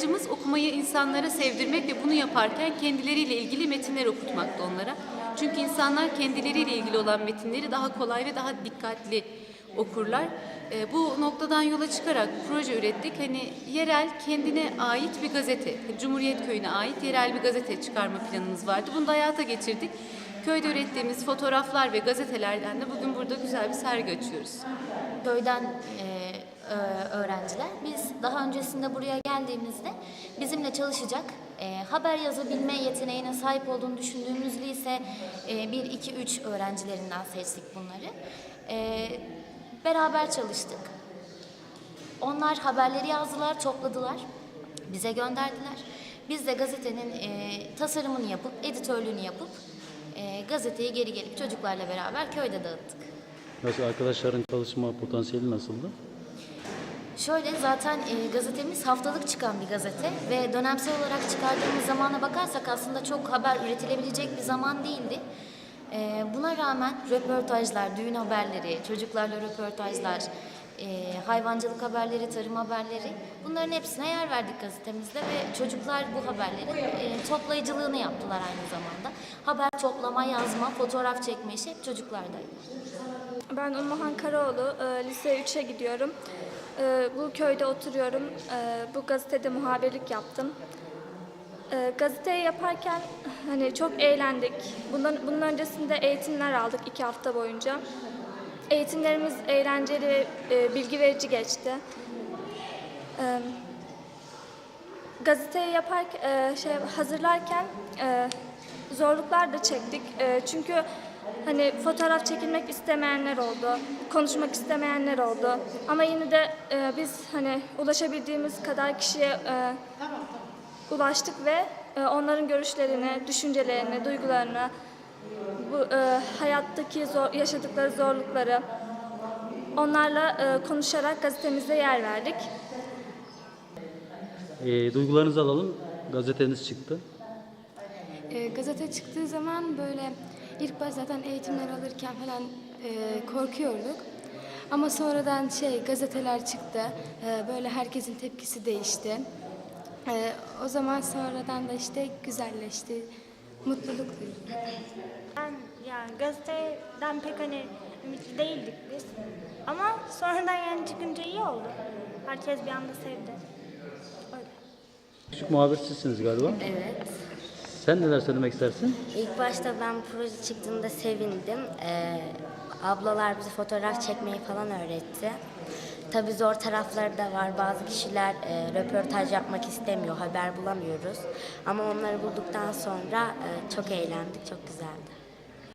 amacımız okumayı insanlara sevdirmek ve bunu yaparken kendileriyle ilgili metinler okutmakta onlara. Çünkü insanlar kendileriyle ilgili olan metinleri daha kolay ve daha dikkatli okurlar. E, bu noktadan yola çıkarak proje ürettik. Hani yerel kendine ait bir gazete, Cumhuriyet Köyü'ne ait yerel bir gazete çıkarma planımız vardı. Bunu da hayata geçirdik. Köyde ürettiğimiz fotoğraflar ve gazetelerden de bugün burada güzel bir sergi açıyoruz. köyden e, öğrenciler. Biz daha öncesinde buraya geldiğimizde bizimle çalışacak, e, haber yazabilme yeteneğine sahip olduğunu düşündüğümüz lise e, 1, 2, 3 öğrencilerinden seçtik bunları. E, beraber çalıştık. Onlar haberleri yazdılar, topladılar, bize gönderdiler. Biz de gazetenin e, tasarımını yapıp, editörlüğünü yapıp e, gazeteyi geri gelip çocuklarla beraber köyde dağıttık. Nasıl arkadaşların çalışma potansiyeli nasıldı? Şöyle zaten e, gazetemiz haftalık çıkan bir gazete ve dönemsel olarak çıkardığımız zamana bakarsak aslında çok haber üretilebilecek bir zaman değildi. E, buna rağmen röportajlar, düğün haberleri, çocuklarla röportajlar, e, hayvancılık haberleri, tarım haberleri bunların hepsine yer verdik gazetemizde ve çocuklar bu haberlerin e, toplayıcılığını yaptılar aynı zamanda. Haber toplama, yazma, fotoğraf çekme işi hep çocuklardaydı. Ben Umuhan Karaoğlu, e, lise 3'e gidiyorum. E, bu köyde oturuyorum. E, bu gazetede muhabirlik yaptım. E, gazeteyi yaparken hani çok eğlendik. Bundan, bunun öncesinde eğitimler aldık iki hafta boyunca. Eğitimlerimiz eğlenceli e, bilgi verici geçti. E, gazeteyi yaparken şey hazırlarken e, zorluklar da çektik. E, çünkü hani fotoğraf çekilmek istemeyenler oldu, konuşmak istemeyenler oldu. Ama yine de e, biz hani ulaşabildiğimiz kadar kişiye e, ulaştık ve e, onların görüşlerini, düşüncelerini, duygularını, bu e, hayattaki zor, yaşadıkları zorlukları onlarla e, konuşarak gazetemizde yer verdik. E, duygularınızı alalım. Gazeteniz çıktı. E, gazete çıktığı zaman böyle ilk baş zaten eğitimler alırken falan e, korkuyorduk. Ama sonradan şey gazeteler çıktı. E, böyle herkesin tepkisi değişti. E, o zaman sonradan da işte güzelleşti. Mutluluk duydum. Ben yani gazeteden pek hani ümitli değildik biz. Ama sonradan yani çıkınca iyi oldu. Herkes bir anda sevdi. Öyle. Küçük muhabir sizsiniz galiba. Evet. Sen neler söylemek istersin? İlk başta ben proje çıktığında sevindim. Ee, ablalar bize fotoğraf çekmeyi falan öğretti. Tabii zor tarafları da var. Bazı kişiler e, röportaj yapmak istemiyor, haber bulamıyoruz. Ama onları bulduktan sonra e, çok eğlendik, çok güzeldi.